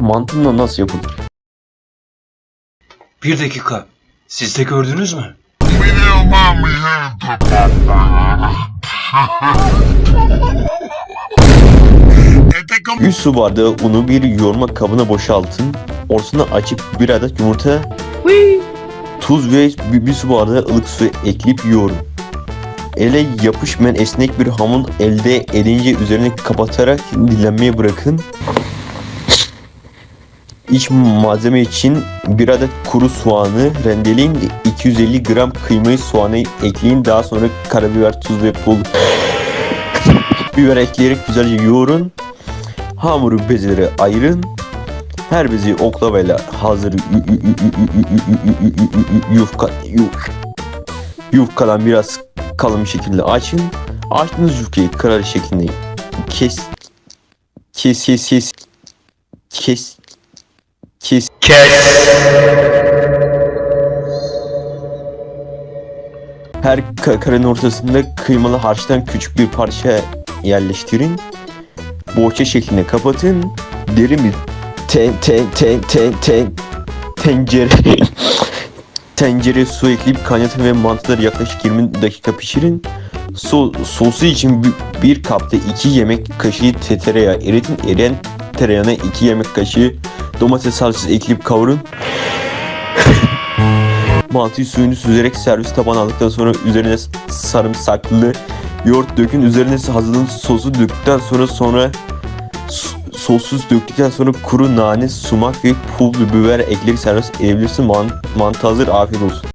Mantığında nasıl yapılır? Bir dakika. Siz de gördünüz mü? Üç su bardağı unu bir yoğurma kabına boşaltın. Ortasına açıp bir adet yumurta, tuz ve bir, bir su bardağı ılık su ekleyip yoğurun. Ele yapışmayan esnek bir hamur elde edince üzerine kapatarak dinlenmeye bırakın. İç malzeme için 1 adet kuru soğanı rendeleyin. 250 gram kıymayı soğana ekleyin. Daha sonra karabiber, tuz ve pul biber ekleyerek güzelce yoğurun. Hamuru bezelere ayırın. Her bezi oklavayla hazır yufka yufkadan biraz kalın bir şekilde açın. Açtığınız yufkayı kırar şeklinde kes kes kes kes kes kes Her ka- karenin ortasında kıymalı harçtan küçük bir parça yerleştirin. Bohça şeklinde kapatın. Derin bir ten, ten, ten, ten, ten, tencere tencere su ekleyip kaynatın ve mantıları yaklaşık 20 dakika pişirin. So, sosu için bir, bir kapta 2 yemek kaşığı te- tereyağı eritin. Eriyen tereyağına 2 yemek kaşığı domates salçası ekleyip kavurun. Mantıyı suyunu süzerek servis tabağına aldıktan sonra üzerine sarımsaklı yoğurt dökün. Üzerine hazırladığınız sosu döktükten sonra sonra sossuz döktükten sonra kuru nane, sumak ve pul biber ekleyerek servis edebilirsin. Man- mantı hazır. Afiyet olsun.